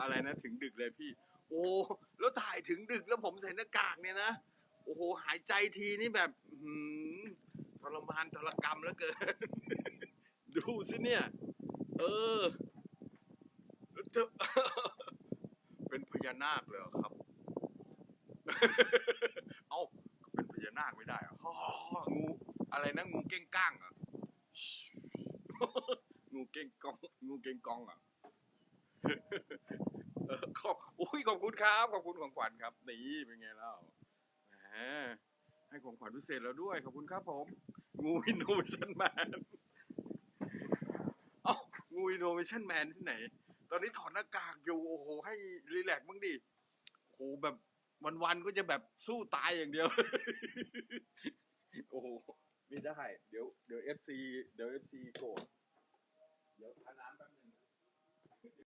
อะไรนะถึงดึกเลยพี่ โอ้แล้วถ่ายถึงดึกแล้วผมใส่หน้ากากเนี่ยนะโอ้โหหายใจทีนี่แบบหือทรมานทรกรรมแล้วเกิน ดูสิเนี่ย เออแล้วเธอเป็นพญานาคเลยครับ เอ้าเป็นพญานาคไม่ได้อฮ่องูอะไรนะงูเก้งก้างอะงูเก้งกอง งูเก้งกองอะ ขอบอุ้ยขอบคุณครับ ขอบคุณของขวัญครับ นี่เป็นไงเล่าแหมให้ของขวัญพิเศษแล้วด้วย ขอบคุณครับผม งูอินโนเวชันแมนเอ้างูอินโนเวชันแมนที่ไหน ตอนนี้ถอดหน้ากากอยู่โอ้โห ให้รีแลกซ์บ้างดิโอ้โหแบบวันๆก็จะแบบสู้ตายอย่างเดียว โอ้โหไม่ได้ เดี๋ยวเดี๋ยวเอฟซีเดี๋ยวเอฟซีโกรธเดี๋ยวทาน้ำแป๊บนึง